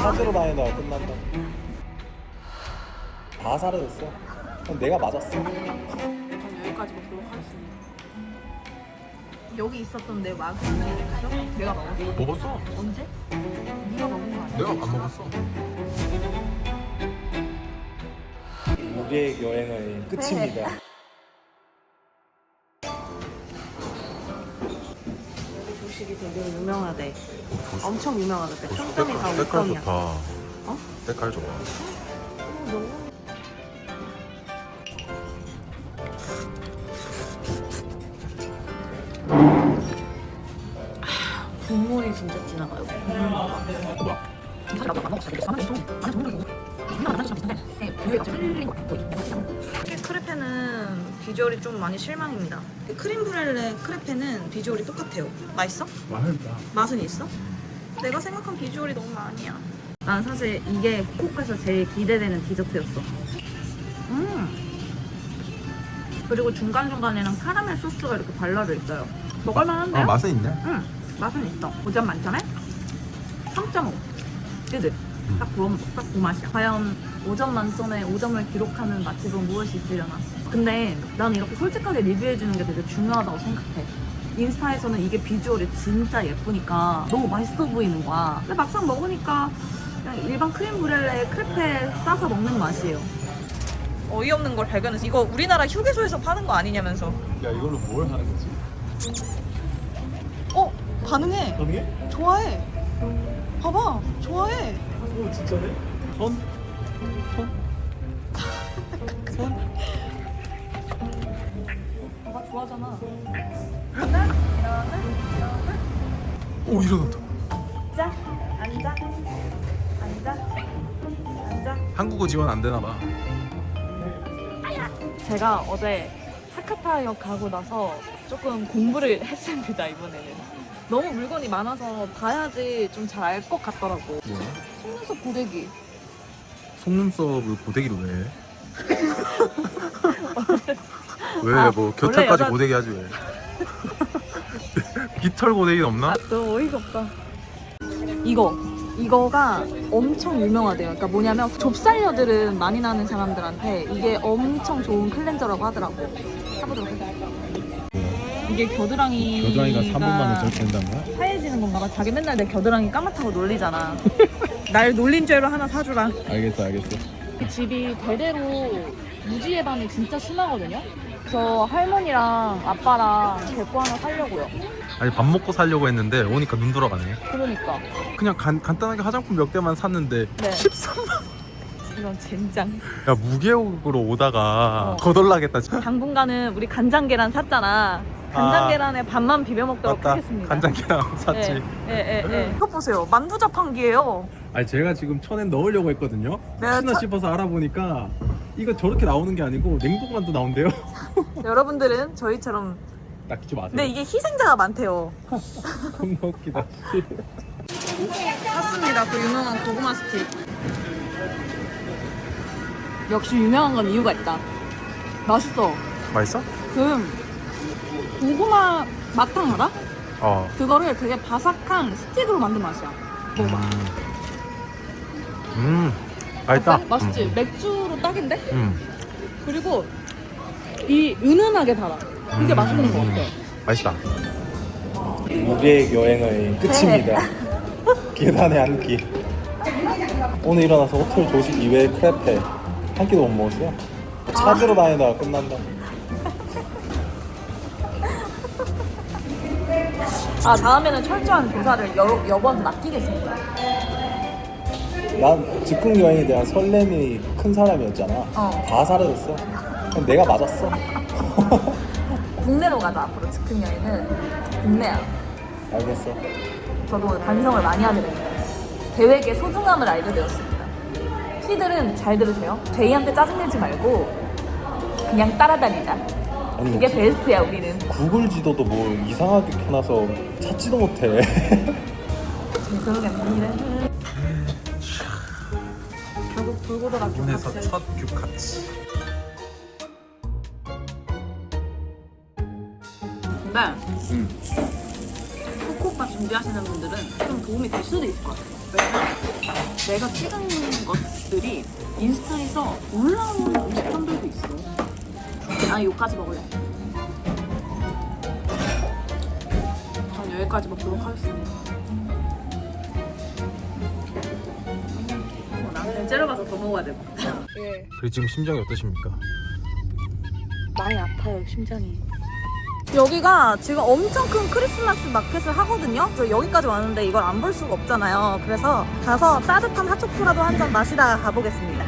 찾으러 다니다가 끝난다. 다 사라졌어. 그럼 내가 맞았어. 전 여기까지 먹도록 하겠습니다. 여기 있었던 내 마그네 있어? 내가 먹었어. 먹었어. 언제? 네가 먹은 거 아니야? 내가 안 먹었어. 무계획 여행의 끝입니다. 되게 유명하대. 엄청 유명하대. 평점이 다 색깔 5점이야. 좋다. 어? 색깔 좋아. 국물이 진짜 진하가요. 뭐야? 크레페는 비주얼이 좀 많이 실망입니다. 크림 브렐레 크레페는 비주얼이 똑같아요. 맛있어? 맛있다. 맛은 있어? 내가 생각한 비주얼이 너무 아니야. 난 사실 이게 후쿠오카에서 제일 기대되는 디저트였어. 음. 그리고 중간중간에는 카라멜 소스가 이렇게 발라져 있어요. 먹을만한데요? 아 맛은 있네. 응, 맛은 있어. 5점 만점에 3.5. 그지? 딱 그, 딱그 맛이야. 과연 5점 만점에 5점을 기록하는 맛집은 무엇이 있으려나? 근데 나는 이렇게 솔직하게 리뷰해주는 게 되게 중요하다고 생각해. 인스타에서는 이게 비주얼이 진짜 예쁘니까 너무 맛있어 보이는 거야. 근데 막상 먹으니까 그냥 일반 크림 브렐레에 크레페 싸서 먹는 맛이에요. 어이없는 걸 발견했어. 이거 우리나라 휴게소에서 파는 거 아니냐면서. 야 이걸로 뭘 하는 거지? 어? 가능해. 가능해? 좋아해. 봐봐, 좋아해. 오 진짜네? 손? 좋아하잖아. 일어나, 일어나, 일어나. 오 일어났다. 앉아, 앉아, 앉아, 앉아. 한국어 지원 안 되나 봐. 제가 어제 하카타역 가고 나서 조금 공부를 했습니다, 이번에는. 너무 물건이 많아서 봐야지 좀 잘 알 것 같더라고. 뭐야? 속눈썹 고데기. 속눈썹을 고데기로 왜? 왜? 아, 뭐 원래 겨털까지 여자- 고데기 하지 왜? 깃털 고데기는 없나? 아, 너무 어이가 없다. 이거. 이거가 엄청 유명하대요. 그러니까 뭐냐면 좁쌀녀들은 많이 나는 사람들한테 이게 엄청 좋은 클렌저라고 하더라고. 해보도록 하겠습니다. 이게 겨드랑이 된다는 거야? 하얘지는 건가 봐. 자기 맨날 내 겨드랑이 까맣다고 놀리잖아. 날 놀린 죄로 하나 사주라. 알겠어 알겠어. 이 집이 대대로 무지 예방이 진짜 심하거든요. 저 할머니랑 아빠랑 데리고 하나 살려고요. 아니 밥 먹고 살려고 했는데 오니까 눈 돌아가네. 그러니까 그냥 간, 간단하게 화장품 몇 개만 샀는데 네. 13만. 이런 젠장. 야 무계획으로 오다가 어. 거덜나겠다. 진짜. 당분간은 우리 간장 계란 샀잖아. 간장 아. 계란에 밥만 비벼 먹도록 맞다. 하겠습니다. 간장게랑 샀지. 예, 예, 예. 이거 보세요. 만두 자판기예요. 아니 제가 지금 천엔 넣으려고 했거든요. 내가 혹시나 천- 싶어서 알아보니까 이거 저렇게 나오는 게 아니고 냉동만두 나온대요. 여러분들은 저희처럼 낚이지 마세요. 근데 이게 희생자가 많대요. 겁나 웃기다. 씨. 샀습니다. 그 유명한 고구마 스틱. 역시 유명한 건 이유가 있다. 맛있어. 맛있어? 그 고구마 마탕 알아? 어. 그거를 되게 바삭한 스틱으로 만든 맛이야. 먹어봐. 음. 맛있다. 어때? 맛있지? 음. 맥주로 딱인데? 음. 그리고 이 은은하게 달아. 이게 음. 맛있는 것 같아. 맛있다. 무계획 여행의 끝입니다. 계단에 앉기. 오늘 일어나서 호텔 조식 이외에 크레페 한 끼도 못 먹었어요. 찾으러 다니다가 끝난다. 아 다음에는 철저한 조사를 여, 여번 맡기겠습니다. 난 즉흥 여행에 대한 설렘이 큰 사람이었잖아. 어. 다 사라졌어. 그럼 내가 맞았어. 국내로 가자 앞으로 즉흥 여행은 국내야. 알겠어. 저도 반성을 많이 하게 됩니다. 계획의 소중함을 알게 되었습니다. 피들은 잘 들으세요. 제이한테 짜증내지 말고 그냥 따라다니자. 아니 그게 베스트야 우리는. 구글 지도도 뭐 이상하게 켜놔서 찾지도 못해. 죄송합니다. 돌아 군에서 값을 첫 규카치. 근데 응. 코코바 준비하시는 분들은 좀 도움이 될 수도 있을 것 같아요. 왜냐면 내가 찍은 것들이 인스타에서 올라온 음식점들도 있어. 아, 여기까지 먹을래. 전 여기까지 먹도록 하겠습니다. 째려봐서 더 먹어야 돼. 예. 그리고 지금 심정이 어떠십니까? 많이 아파요 심장이 여기가 지금 엄청 큰 크리스마스 마켓을 하거든요 저 여기까지 왔는데 이걸 안 볼 수가 없잖아요 그래서 가서 따뜻한 핫초코라도 한 잔 마시다가 가보겠습니다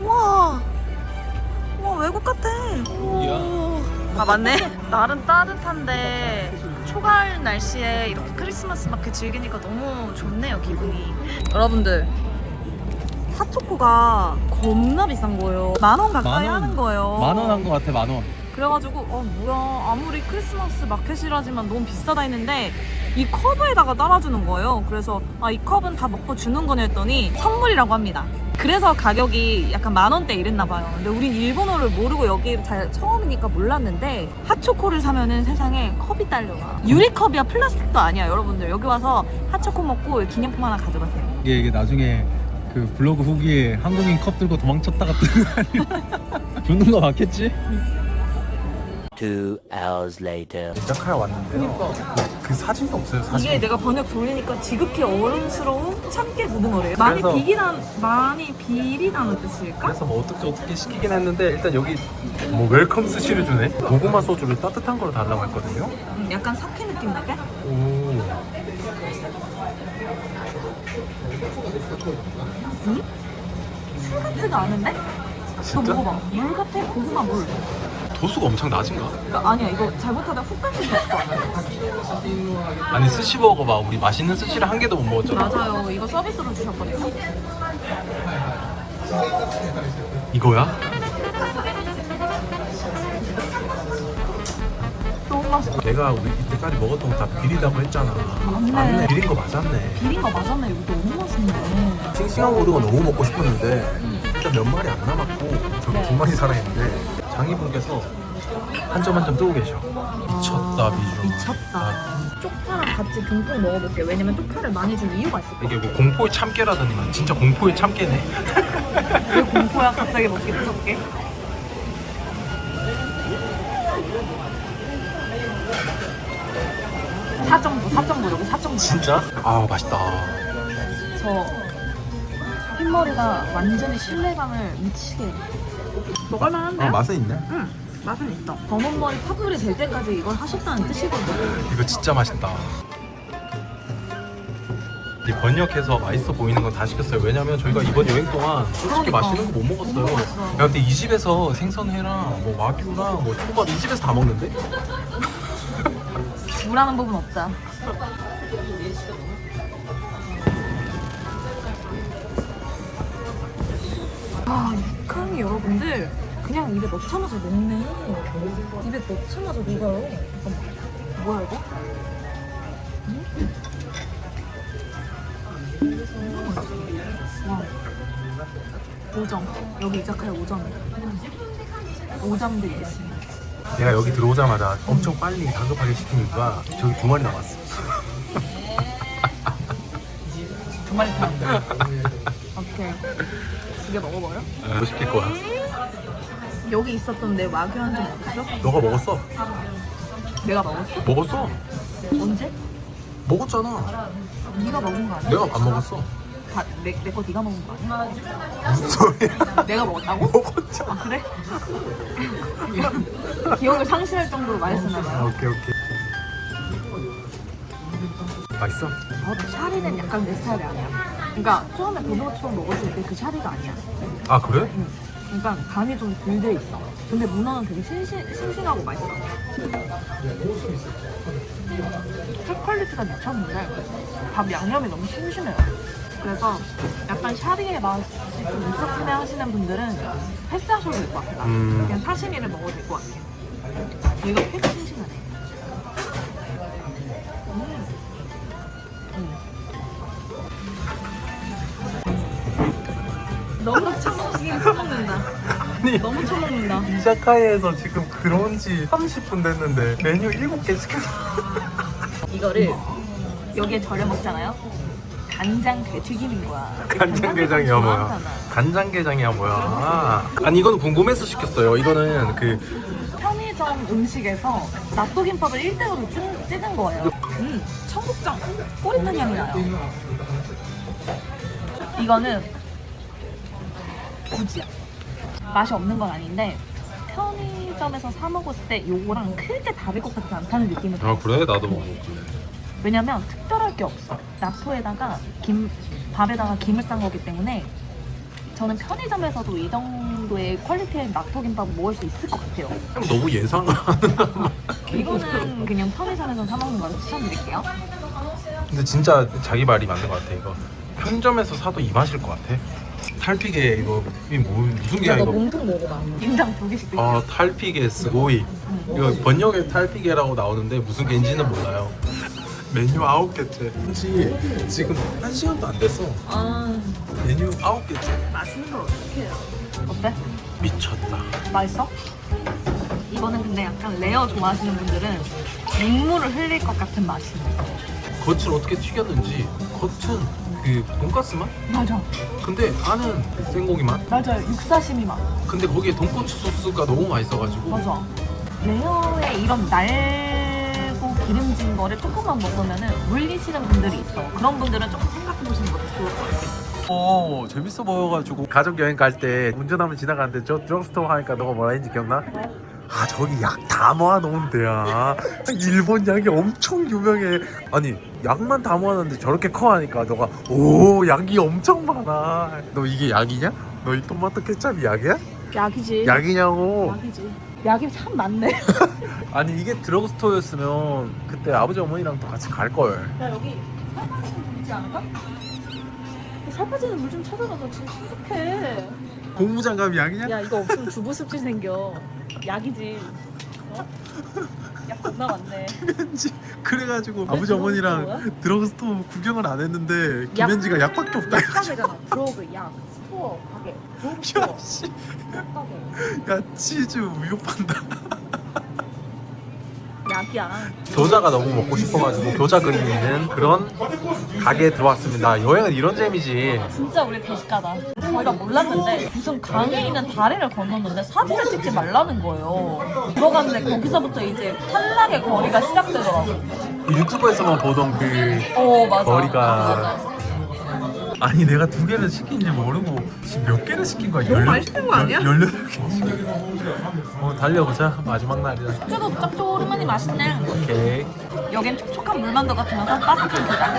우와 우와 외국 같아 우와. 아 맞네 날은 따뜻한데 초가을 날씨에 이렇게 크리스마스 마켓 즐기니까 너무 좋네요 기분이. 여러분들 핫초코가 겁나 비싼 거예요. 만 원 가까이 만 원? 하는 거예요. 만 원 한 거 같아 만 원. 그래가지고 어 뭐야. 아무리 크리스마스 마켓이라지만 너무 비싸다 했는데 이 컵에다가 따라주는 거예요. 그래서 아 이 컵은 다 먹고 주는 거냐 했더니 선물이라고 합니다 그래서 가격이 약간 만 원대 이랬나 봐요. 근데 우린 일본어를 모르고 여기 잘 처음이니까 몰랐는데 핫초코를 사면은 세상에 컵이 딸려와. 유리컵이야 플라스틱도 아니야 여러분들. 여기 와서 핫초코 먹고 기념품 하나 가져가세요. 이게 이게 나중에 그 블로그 후기에 한국인 컵 들고 도망쳤다가 뜨는 거 아니야? 죽는 거 맞겠지? Two hours later. 이자카야 왔는데요. 그 사진도 없어요 사진. 이게 내가 번역 돌리니까 지극히 어른스러운 참깨 무등어래요 많이 그래서- 비리단 많이 비리다는 뜻일까? 그래서 뭐 어떻게 어떻게 시키긴 했는데 일단 여기 뭐 웰컴 스시를 주네. 고구마 소주를 따뜻한 걸로 달라고 했거든요. 음, 약간 사케 느낌 나게? 오. 술 같지가 않은데? 진짜? 먹어봐 물 같아 고구마 물 도수가 엄청 낮은가? 그러니까 아니야 이거 잘못하다 훅 갈수 있을 것 같아 아니 스시 버거 봐. 우리 맛있는 스시를 한 개도 못 먹었잖아. 맞아요 이거 서비스로 주셨거든요 이거야? 너무 내가 우리 이때까지 먹었던 거 다 비리다고 했잖아. 맞네. 비린 거 맞았네. 비린 거 맞았네 이거 너무 맛있네 싱싱한 고등어 너무 먹고 싶었는데 일단 몇 마리 안 남았고 저기 두 마리 살아있는데 장이분께서 한 점 한 점 뜨고 계셔. 미쳤다 비주. 미쳤다 쪽파랑 같이 듬뿍 먹어볼게 왜냐면 쪽파를 많이 준 이유가 있을 거야 이게 뭐 공포의 참깨라더니 진짜 공포의 참깨네. 왜 공포야 갑자기 먹기 무섭게 사정도 사정도 여기 사정도 진짜? 아 맛있다. 저 흰머리가 완전히 신뢰감을 미치게 해. 먹을만한데요? 맛은 있네. 응 맛은 있어 검은 머리 파블이 될 때까지 이걸 하셨다는 뜻이거든 이거 진짜 맛있다. 이 번역해서 맛있어 보이는 건 다 시켰어요. 왜냐면 저희가 이번 여행 동안 솔직히 그러니까. 맛있는 거 못 먹었어요. 못 먹었어. 야, 근데 이 집에서 생선회랑 뭐 와규랑 뭐 초밥 이 집에서 다 먹는데? 무라는 부분 없다 아 육향이 여러분들. 그냥 입에 넣자마자 녹네. 입에 넣자마자 녹아요. 잠깐만. 뭐야 이거? 음? 와 오점. 여기 이자카야 오점. 오점도 있겠습니다 내가 여기 들어오자마자 엄청 빨리 다급하게 이유가 저기 두 마리 남았어. 두 마리 타 오케 이 두개 먹어버려? 뭐 시킬 거야? 여기 있었던 내 와규 한점 어딨어? 너가 먹었어? 내가 먹었어? 먹었어? 언제? 먹었잖아. 네가 먹은 거 아니야? 내가 밥 먹었어. 다, 내, 내 거 네가 먹은 거 아니야? 무슨 소리야? 내가 먹었다고? 먹었잖아. 아 그래? 기억을 상실할 정도로 맛있었나 아, 봐요 오케이 오케이. 맛있어? 어, 샤리는 약간 내 스타일이 아니야 그러니까 처음에 도넛처럼 먹었을 때 그 샤리가 아니야 아 그래? 응. 그러니까 간이 좀 덜 돼 있어 근데 문어는 되게 싱싱, 싱싱하고 맛있어 색 퀄리티가 미쳤는데 밥 양념이 너무 심심해요 그래서 약간 샤리의 맛이 좀 있었으면 하시는 분들은 패스하셔도 될 것 같아요 음. 그냥 사시미를 먹어도 될 것 같아요 이거 되게 너무 처먹긴 처먹는다 너무 처먹는다 이자카야에서 지금 그런 지 30분 됐는데 메뉴 7개 시켰어. 이거를 여기에 절여 먹잖아요. 간장게 튀김인 거야. 간장게장이야 뭐야? 좋아하잖아. 간장게장이야 뭐야? 아니 이거는 궁금해서 시켰어요. 이거는 그 편의점 음식에서 낫또김밥을 1등으로 찍, 찍은 거예요. 음, 청국장 꼬리탄 향이 나요. 이거는 굳이야. 맛이 없는 건 아닌데 편의점에서 사 먹었을 때 요거랑 크게 다를 것 같지 않다는 느낌이 들어요. 아 그래? 나도 먹어볼게. 왜냐면 특별할 게 없어. 나토에다가 김 밥에다가 김을 싼 거기 때문에 저는 편의점에서도 이 정도의 퀄리티의 나토김밥 먹을 수 있을 것 같아요. 너무 예상. 이거는 그냥 편의점에서 사 먹는 거를 추천드릴게요. 근데 진짜 자기 말이 맞는 것 같아 이거. 편의점에서 사도 이 맛일 것 같아. 탈피게 이거 이 뭐, 무슨 게야 이거? 몸통 먹어봐. 인당 두 개씩. 아 탈피게 스고이. 이거 번역에 탈피게라고 나오는데 무슨 게인지는 몰라요. 메뉴 아홉 개째. 혹시 지금 한 시간도 안 됐어. 아, 메뉴 아홉 개째. 맛있는 걸 어떻게 해요? 어때? 미쳤다. 맛있어? 이거는 근데 약간 레어 좋아하시는 분들은 맹물을 흘릴 것 같은 맛이에요. 겉을 어떻게 튀겼는지 겉은 그 돈가스 맛? 맞아. 근데 안은 생고기 맛? 맞아요. 육사시미 맛. 근데 거기에 돈코츠 소스가 너무 맛있어가지고 맞아. 레어에 이런 날고 기름진 거를 조금만 먹으면은 물리시는 분들이 있어. 그런 분들은 조금 생각해 보시는 것도 좋을 것 같아요. 어 재밌어 보여가지고 가족 여행 갈 때 운전하면 지나가는데 저 드럭스토어 하니까 너가 뭐라 했는지 기억나? 아 저기 약 다 모아놓은 데야 일본 약이 엄청 유명해 아니 약만 다 모아놨는데 저렇게 커 하니까 너가 오 약이 엄청 많아 너 이게 약이냐? 너 이 토마토 케찹이 약이야? 약이지. 약이냐고 약이지. 약이 참 많네. 아니 이게 드럭스토어였으면 그때 아버지 어머니랑 또 같이 갈걸 야 여기 살 빠지는 물 있지 않을까? 살 빠지는 물 좀 찾아가. 너 지금 심각해. 고무장갑 약이냐? 야 이거 없으면 주부습질 생겨. 약이지. 어? 약 겁나 많네. 김현지 그래가지고 아버지? 어머니랑 드럭스토어 구경을 안 했는데 김현지가 약밖에 없다 약 가게잖아. 드로그, 약, 스토어, 가게. 스토어, 야씨 약 가게. 야 치즈 우유 판다 약이야. 교자가 너무 먹고 싶어가지고 교자 그림 있는 그런 가게에 들어왔습니다 여행은 이런 재미지 진짜 우리 대식가다. 저희가 몰랐는데 무슨 강에 있는 다리를 건넜는데 사진을 찍지 말라는 거예요. 들어갔는데 거기서부터 이제 탈락의 거리가 시작되더라고. 유튜브에서만 보던 그 어 맞아. 거리가- 맞아. 아니 내가 두 개를 시킨지 모르고 지금 몇 개를 시킨 거야 너무 많이 시킨 거 아니야? 18개 어 달려보자 마지막 날이다 숙주도 짭조름하니 맛있네. 오케이 여긴 촉촉한 물만두 같으면서 바삭한 게장.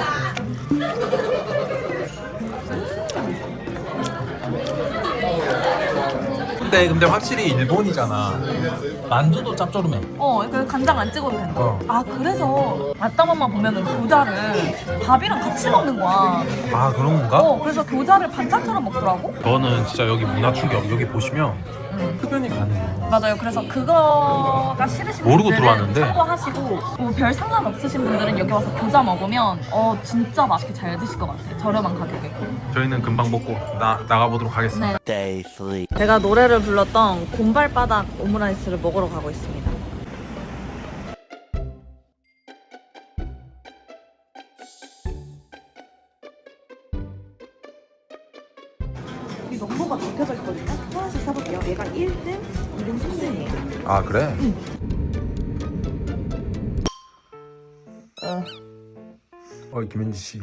근데 근데 확실히 일본이잖아 만두도 짭조름해 어, 그 간장 안 찍어도 된다. 어. 아, 그래서 아따맘마 보면은 교자를 밥이랑 같이 먹는 거야. 아 그런 건가? 어, 그래서 교자를 반찬처럼 먹더라고. 저는 진짜 여기 문화 충격 여기 보시면 흡연이 가능해요. 맞아요. 그래서 그거가 싫으신 모르고 분들은 들어왔는데. 참고하시고 뭐 별 상관 없으신 분들은 여기 와서 교자 먹으면 어 진짜 맛있게 잘 드실 것 같아요. 저렴한 가격에. 저희는 금방 먹고 나 나가 보도록 하겠습니다. 네. 제가 노래를 불렀던 곰발바닥 오므라이스를 먹으러 가고 있습니다. 이 넘버가 적혀져 있거든요. 하나씩 사볼게요. 얘가 1등, 2등, 3등이에요. 아 그래? 어 김현지 씨.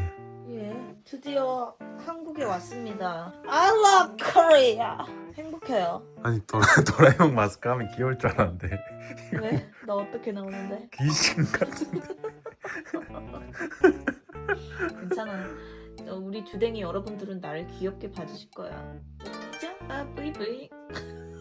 예, 드디어 한국에 왔습니다. I love Korea. 행복해요. 아니 도라 도라에몽 마스크 하면 귀여울 줄 알았는데 왜? 나 어떻게 나오는데? 귀신 같은데. 괜찮아. 어, 우리 주댕이 여러분들은 나를 귀엽게 봐주실 거야. 자, 아, 브이브이.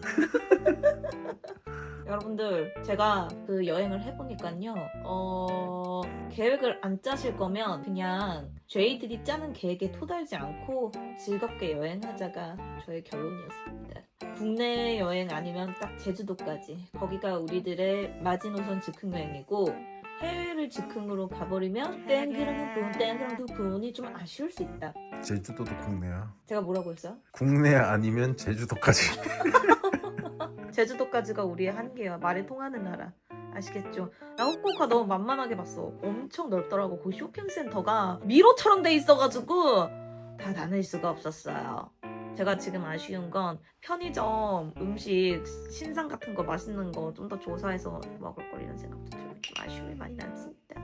여러분들, 제가 그 여행을 해보니까요, 어, 계획을 안 짜실 거면 그냥 저희들이 짜는 계획에 토달지 않고 즐겁게 여행하자가 저의 결론이었습니다. 국내 여행 아니면 딱 제주도까지. 거기가 우리들의 마지노선 즉흥 여행이고, 해외를 즉흥으로 가버리면 땡그랑 한 분, 땡그랑 두 분이 좀 아쉬울 수 있다. 제주도도 국내야. 제가 뭐라고 했어요? 국내 아니면 제주도까지. 제주도까지가 우리의 한계야. 말이 통하는 나라. 아시겠죠? 나 후쿠오카 너무 만만하게 봤어. 엄청 넓더라고. 그 쇼핑센터가 미로처럼 돼 있어가지고 다 다닐 수가 없었어요. 제가 지금 아쉬운 건 편의점 음식 신상 같은 거 맛있는 거 좀 더 조사해서 먹을 걸 이런 생각도 들 고좀 아쉬움이 많이 남습니다.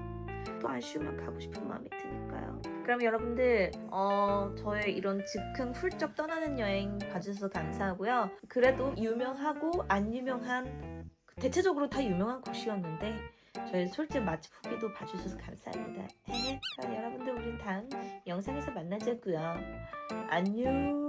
또 아쉬우면 가고 싶은 마음이 드니까요. 그럼 여러분들 어 저의 이런 즉흥 훌쩍 떠나는 여행 봐주셔서 감사하고요. 그래도 유명하고 안 유명한 대체적으로 다 유명한 곳이었는데 저희 솔직 맛집 후기도 봐주셔서 감사합니다. 그럼 여러분들 우린 다음 영상에서 만나자고요. 안녕.